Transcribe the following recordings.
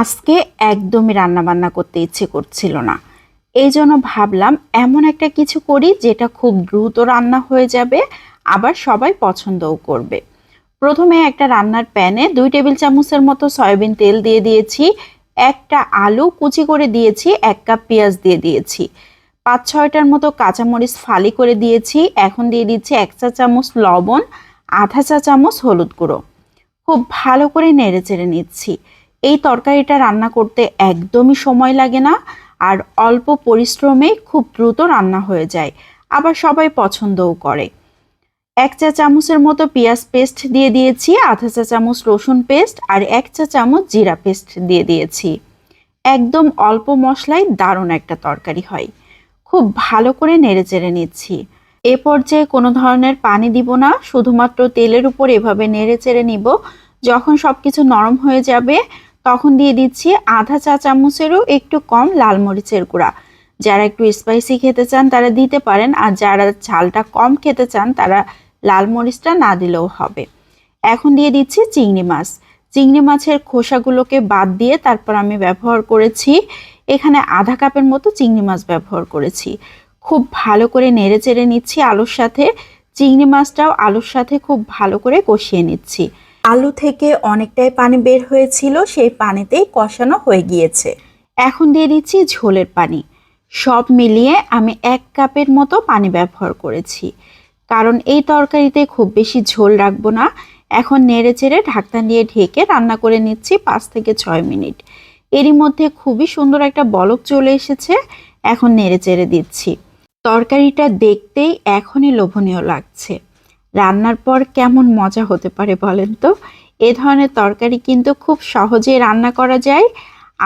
আজকে একদমই রান্নাবান্না করতে ইচ্ছে করছিল না। এই জন্য ভাবলাম এমন একটা কিছু করি যেটা খুব দ্রুত রান্না হয়ে যাবে, আবার সবাই পছন্দও করবে। প্রথমে একটা রান্নার প্যানে দুই টেবিল চামচের মতো সয়াবিন তেল দিয়ে দিয়েছি, একটা আলু কুচি করে দিয়েছি, এক কাপ পেঁয়াজ দিয়ে দিয়েছি। পাঁচ ছয়টার মতো কাঁচামরিচ ফালি করে দিয়েছি, এখন দিয়ে দিচ্ছি এক চা চামচ লবণ, আধা চা চামচ হলুদ গুঁড়ো। খুব ভালো করে নেড়ে চেড়ে নিচ্ছি। এই তরকারিটা রান্না করতে একদমই সময় লাগে না আর অল্প পরিশ্রমে খুব দ্রুত রান্না হয়ে যায়। আবার সবাই পছন্দও করে। এক চা চামচের মতো পেঁয়াজ পেস্ট দিয়ে দিয়েছি, আধা চা চামচ রসুন পেস্ট আর এক চা চামচ জিরা পেস্ট দিয়ে দিয়েছি। একদম অল্প মশলায় দারুণ একটা তরকারি হয়। খুব ভালো করে নেড়ে চেড়ে নিচ্ছি। এ পর্যায়ে কোনো ধরনের পানি দিব না, শুধুমাত্র তেলের উপর এভাবে নেড়ে চেড়ে নিব। যখন সব কিছু নরম হয়ে যাবে তখন দিয়ে দিচ্ছি আধা চা চামচেরও একটু কম লাল মরিচের গুঁড়া। যারা একটু স্পাইসি খেতে চান তারা দিতে পারেন, আর যারা ঝালটা কম খেতে চান তারা লাল মরিচটা না দিলেও হবে। এখন দিয়ে দিচ্ছি চিংড়ি মাছ। চিংড়ি মাছের খোসাগুলোকে বাদ দিয়ে তারপর আমি ব্যবহার করেছি, এখানে আধা কাপের মতো চিংড়ি মাছ ব্যবহার করেছি। খুব ভালো করে নেড়ে চেড়ে নিচ্ছি আলুর সাথে। চিংড়ি মাছটাও আলুর সাথে খুব ভালো করে কষিয়ে নিচ্ছি। আলু থেকে অনেকটাই পানি বের হয়েছিল, সেই পানিতেই কষানো হয়ে গিয়েছে। এখন দিয়ে দিচ্ছি ঝোলের পানি। সব মিলিয়ে আমি এক কাপের মতো পানি ব্যবহার করেছি। কারণ এই তরকারিতে খুব বেশি ঝোল রাখব না। এখন নেড়ে চেড়ে ঢাকনা দিয়ে ঢেকে রান্না করে নিচ্ছি পাঁচ থেকে ছয় মিনিট। এরই মধ্যে খুবই সুন্দর একটা বলক চলে এসেছে। এখন নেড়ে চেড়ে দিচ্ছি। তরকারিটা দেখতেই এখনই লোভনীয় লাগছে। রান্নার পর কেমন মজা হতে পারে বলেন তো? এ ধরনের তরকারি কিন্তু খুব সহজেই রান্না করা যায়,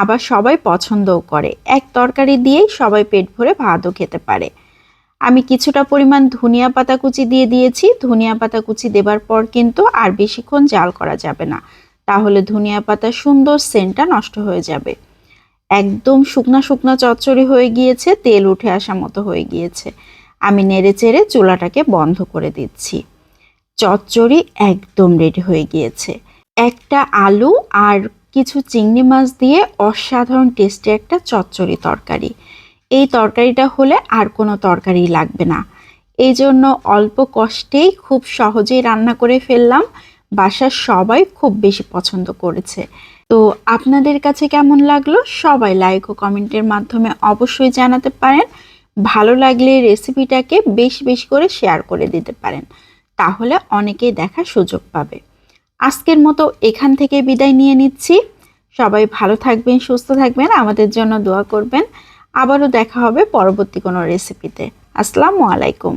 আবার সবাই পছন্দও করে। এক তরকারি দিয়েই সবাই পেট ভরে ভাতও খেতে পারে। আমি কিছুটা পরিমাণ ধনিয়া পাতা কুচি দিয়ে দিয়েছি। ধনিয়া পাতা কুচি দেবার পর কিন্তু আর বেশিক্ষণ জাল করা যাবে না। তাহলে ধনিয়া পাতা সুন্দর সেন্টটা নষ্ট হয়ে যাবে। একদম শুকনা শুকনা চচ্চড়ি হয়ে গিয়েছে, তেল উঠে আসা মতো হয়ে গিয়েছে। আমি নেড়ে চেড়ে চুলাটাকে বন্ধ করে দিচ্ছি। চচ্চড়ি একদম রেডি হয়ে গিয়েছে। একটা আলু আর কিছু চিংড়ি মাছ দিয়ে অসাধারণ টেস্টি একটা চচ্চড়ি তরকারি। এই তরকারিটা হলে আর কোনো তরকারি লাগবে না। এই জন্য অল্প কষ্টেই খুব সহজেই রান্না করে ফেললাম। বাসার সবাই খুব বেশি পছন্দ করেছে। তো আপনাদের কাছে কেমন লাগল? সবাই লাইক ও কমেন্টের মাধ্যমে অবশ্যই জানাতে পারেন। ভালো লাগলে রেসিপিটাকে বেশি বেশি করে শেয়ার করে দিতে পারেন। তাহলে অনেকেই দেখার সুযোগ পাবে। আজকের মতো এখান থেকে বিদায় নিয়ে নিচ্ছি। সবাই ভালো থাকবেন, সুস্থ থাকবেন, আমাদের জন্য দোয়া করবেন। আবারও দেখা হবে পরবর্তী কোনো রেসিপিতে আসসালামু আলাইকুম।